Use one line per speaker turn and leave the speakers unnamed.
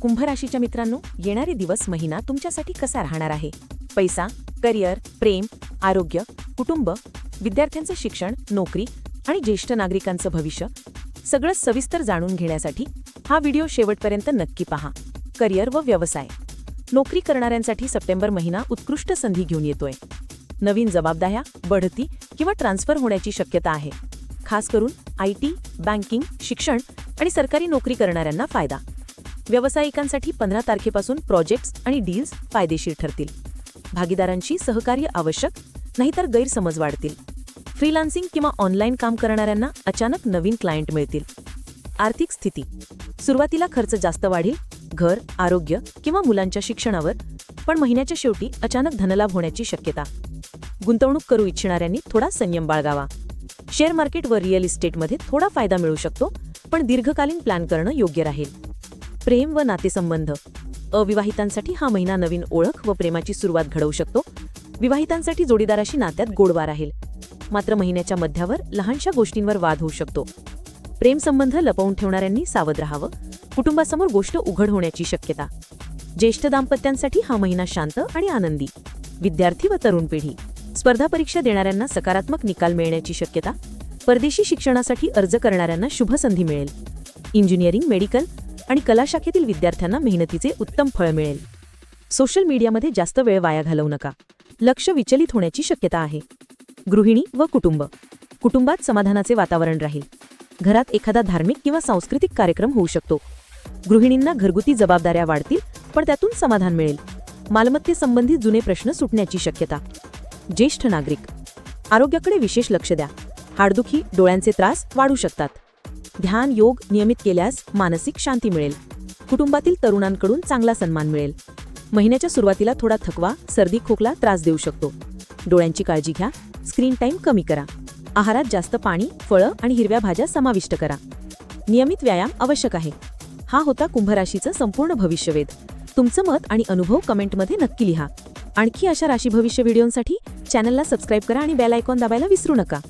कुंभ राशीच्या मित्रांनो येणारे दिवस महिना तुमच्यासाठी कसा राहणार आहे? पैसा करिअर प्रेम आरोग्य कुटुंब विद्यार्थ्यांचं शिक्षण नोकरी आणि ज्येष्ठ नागरिकांचं भविष्य सगळं सविस्तर जाणून घेण्यासाठी हा व्हिडिओ शेवटपर्यंत नक्की पहा. करिअर व व्यवसाय. नोकरी करणाऱ्यांसाठी सप्टेंबर महिना उत्कृष्ट संधी घेऊन येतोय. नवीन जबाबदाऱ्या बढती किंवा ट्रान्सफर होण्याची शक्यता आहे. खास करून आय टी बँकिंग शिक्षण आणि सरकारी नोकरी करणाऱ्यांना फायदा. व्यावसायिकांसाठी पंधरा तारखेपासून प्रोजेक्ट्स आणि डील्स फायदेशीर ठरतील. भागीदारांशी सहकार्य आवश्यक नाहीतर गैरसमज वाढतील. फ्रीलान्सिंग किंवा ऑनलाईन काम करणाऱ्यांना अचानक नवीन क्लायंट मिळतील. आर्थिक स्थिती. सुरुवातीला खर्च जास्त वाढेल घर आरोग्य किंवा मुलांच्या शिक्षणावर पण महिन्याच्या शेवटी अचानक धनलाभ होण्याची शक्यता. गुंतवणूक करू इच्छिणाऱ्यांनी थोडा संयम बाळगावा. शेअर मार्केट व रिअल इस्टेटमध्ये थोडा फायदा मिळू शकतो पण दीर्घकालीन प्लॅन करणं योग्य राहील. प्रेम व नातेसंबंध. अविवाहितांसाठी हा महिना नवीन ओळख व प्रेमाची सुरुवात घडवू शकतो. विवाहितांसाठी जोडीदाराशी नात्यात गोडवा राहील मात्र महिन्याच्या मध्यावर लहानशा गोष्टींवर वाद होऊ शकतो. प्रेमसंबंध लपवून ठेवणाऱ्यांनी सावध राहावं. कुटुंबासमोर गोष्ट उघड होण्याची शक्यता. ज्येष्ठ दाम्पत्यांसाठी हा महिना शांत आणि आनंदी. विद्यार्थी व तरुण पिढी. स्पर्धा परीक्षा देणाऱ्यांना सकारात्मक निकाल मिळण्याची शक्यता. परदेशी शिक्षणासाठी अर्ज करणाऱ्यांना शुभ संधी मिळेल. इंजिनिअरिंग मेडिकल आणि कला शाखेतील विद्यार्थ्यांना मेहनतीचे उत्तम फळ मिळेल. सोशल मीडियामध्ये जास्त वेळ वाया घालवू नका. लक्ष विचलित होण्याची शक्यता आहे. गृहिणी व कुटुंब. कुटुंबात समाधानाचे वातावरण राहील. घरात एखादा धार्मिक किंवा सांस्कृतिक कार्यक्रम होऊ शकतो. गृहिणींना घरगुती जबाबदाऱ्या वाढतील पण त्यातून समाधान मिळेल. मालमत्तेसंबंधी जुने प्रश्न सुटण्याची शक्यता. ज्येष्ठ नागरिक. आरोग्याकडे विशेष लक्ष द्या. हाडदुखी डोळ्यांचे त्रास वाढू शकतात. ध्यान योग नियमित केल्यास मानसिक शांती मिळेल. कुटुंबातील तरुणांकडून चांगला सन्मान मिळेल. महिन्याच्या सुरुवातीला थोडा थकवा सर्दी खोकला त्रास देऊ शकतो. डोळ्यांची काळजी घ्या. स्क्रीन टाईम कमी करा. आहारात जास्त पाणी फळं आणि हिरव्या भाज्या समाविष्ट करा. नियमित व्यायाम आवश्यक आहे. हा होता कुंभराशीचं संपूर्ण भविष्यवेध. तुमचं मत आणि अनुभव कमेंटमध्ये नक्की लिहा. आणखी अशा राशी भविष्य व्हिडिओंसाठी चॅनलला सबस्क्राईब करा आणि बेल आयकॉन दाबायला विसरू नका.